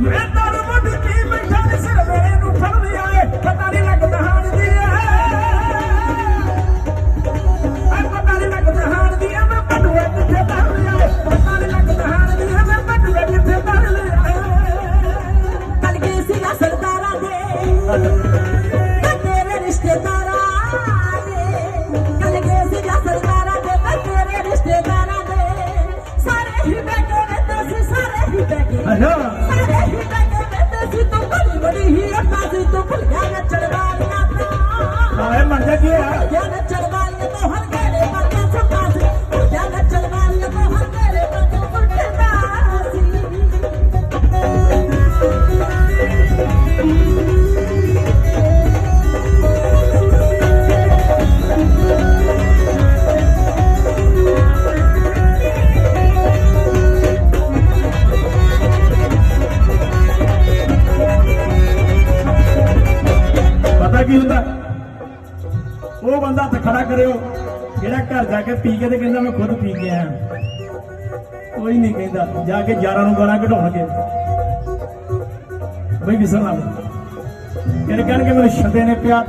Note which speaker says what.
Speaker 1: ਮੈਂ ਤਰ ਮੁੱਢ ਕੀ ਬੈਠਾ ਸਿਰ ਮੇਰੇ ਨੂੰ ਫੜ ਲਿਆ ਏ ਪਤਾ ਨਹੀਂ ਲੱਗਦਾ ਹਾਣ ਦੀ ਏ ਐ ਪਤਾ ਨਹੀਂ ਲੱਗਦਾ ਹਾਣ ਦੀ ਏ ਮੈਂ ਪਟੂਏ ਕਿੱਥੇ ਧਰ ਲਿਆ। ਏ ਪਤਾ ਨਹੀਂ ਲੱਗਦਾ ਹਾਣ ਦੀ ਏ ਮੈਂ ਪਟੂਏ ਕਿੱਥੇ ਧਰ ਲਿਆ। ਏ
Speaker 2: ਕਲਗੇ ਸੀਗਾ ਸਰਦਾਰਾਂ ਦੇ। ਤੇਰੇ ਰਿਸ਼ਤੇਦਾਰਾਂ ਦੇ। ਕਲਗੇ ਸੀਗਾ ਸਰਦਾਰਾਂ ਦੇ ਤੇਰੇ ਰਿਸ਼ਤੇਦਾਰਾਂ ਦੇ। ਸਾਰੇ ਹੀ ਬੈਠੇ ਨੇ ਤੁਸੀਂ ਸਾਰੇ ਹੀ ਬੈਠੇ ਹਾਂ ਬੜੀ ਹੀ ਅੱਖਾਂ ਸੀ ਤੂੰ ਭੁੱਲ ਗਿਆ ਨੱਚਣ ਵਾਲੀਆਂ ਤਾਂ ਆਏ
Speaker 1: ਮਰ ਜਾ ਕੀ
Speaker 2: ਹੋਇਆ
Speaker 3: ਪਤਾ ਕੀ ਹੁੰਦਾ?
Speaker 1: ਉਹ
Speaker 3: ਬੰਦਾ ਹੱਥ ਖੜਾ ਕਰਿਓ, ਜਿਹੜਾ
Speaker 1: ਘਰ ਜਾ
Speaker 3: ਕੇ
Speaker 1: ਪੀ ਕੇ ਤੇ
Speaker 3: ਕਹਿੰਦਾ, ਮੈਂ ਖੁਦ
Speaker 1: ਪੀ
Speaker 3: ਕੇ ਆਇਆ
Speaker 1: ਕੋਈ ਨਹੀਂ ਕਹਿੰਦਾ। ਜਾ ਕੇ ਯਾਰਾਂ ਨੂੰ ਗਾਲਾਂ
Speaker 3: ਘਟਾਉਣਗੇ
Speaker 1: ਬਈ ਵਿਸਰ ਨਾ ਫਿਰ ਕਹਿਣਗੇ, ਮੈਨੂੰ ਛੱਡੇ ਨੇ ਪਿਆ